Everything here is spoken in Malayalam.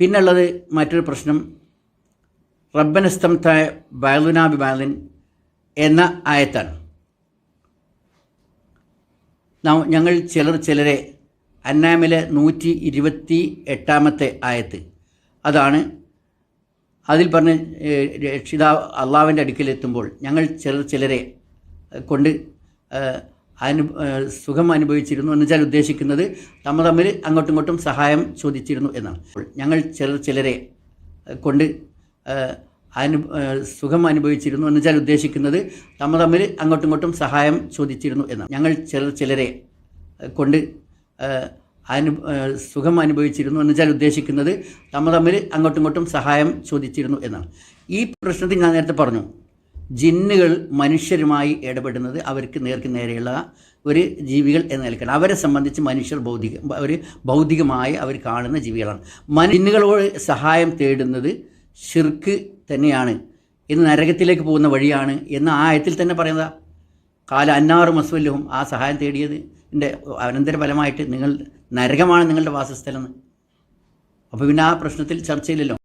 പിന്നുള്ളത് മറ്റൊരു പ്രശ്നം. റബ്ബനസ്തംതായ ബാലുനാബി ബാലിൻ എന്ന ആയത്താണ്. ഞങ്ങൾ ചിലർ ചിലരെ അന്നാമിലെ നൂറ്റി ഇരുപത്തി എട്ടാമത്തെ ആയത്ത്. അതാണ് അതിൽ പറഞ്ഞ് രക്ഷിതാവ് അള്ളാവിന്റെ അടുക്കിലെത്തുമ്പോൾ ഞങ്ങൾ ചിലർ ചിലരെ കൊണ്ട് അനു സുഖം അനുഭവിച്ചിരുന്നു എന്ന് വെച്ചാൽ ഉദ്ദേശിക്കുന്നത് തമ്മ തമ്മിൽ അങ്ങോട്ടും ഇങ്ങോട്ടും സഹായം ചോദിച്ചിരുന്നു എന്നാണ്. ഞങ്ങൾ ചിലർ ചിലരെ കൊണ്ട് അനു സുഖം അനുഭവിച്ചിരുന്നു എന്ന് വെച്ചാൽ ഉദ്ദേശിക്കുന്നത് തമ്മ തമ്മിൽ അങ്ങോട്ടും ഇങ്ങോട്ടും സഹായം ചോദിച്ചിരുന്നു എന്നാണ്. ഞങ്ങൾ ചിലർ ചിലരെ കൊണ്ട് അനു സുഖം അനുഭവിച്ചിരുന്നു എന്ന് വെച്ചാൽ ഉദ്ദേശിക്കുന്നത് തമ്മ തമ്മിൽ അങ്ങോട്ടും ഇങ്ങോട്ടും സഹായം ചോദിച്ചിരുന്നു എന്നാണ്. ഈ പ്രശ്നത്തിൽ ഞാൻ നേരത്തെ പറഞ്ഞു ജിന്നുകൾ മനുഷ്യരുമായി ഇടപെടുന്നത് അവർക്ക് നേർക്ക് നേരെയുള്ള ഒരു ജീവികൾ എന്ന് നിലക്കാണ്. അവരെ സംബന്ധിച്ച് മനുഷ്യർ ഭൗതിക ഒരു ഭൗതികമായി അവർ കാണുന്ന ജീവികളാണ്. മനു ജിന്നുകളോട് സഹായം തേടുന്നത് ഷിർക്ക് തന്നെയാണ്. ഇന്ന് നരകത്തിലേക്ക് പോകുന്ന വഴിയാണ് എന്ന് ആയത്തിൽ തന്നെ പറയുന്നത്. കാല അന്നാറും മസ്വല്യവും ആ സഹായം തേടിയത് അനന്തരഫലമായിട്ട് നിങ്ങൾ നരകമാണ് നിങ്ങളുടെ വാസസ്ഥലം അപ്പോൾ പിന്നെ ആ പ്രശ്നത്തിൽ ചർച്ചയില്ലല്ലോ.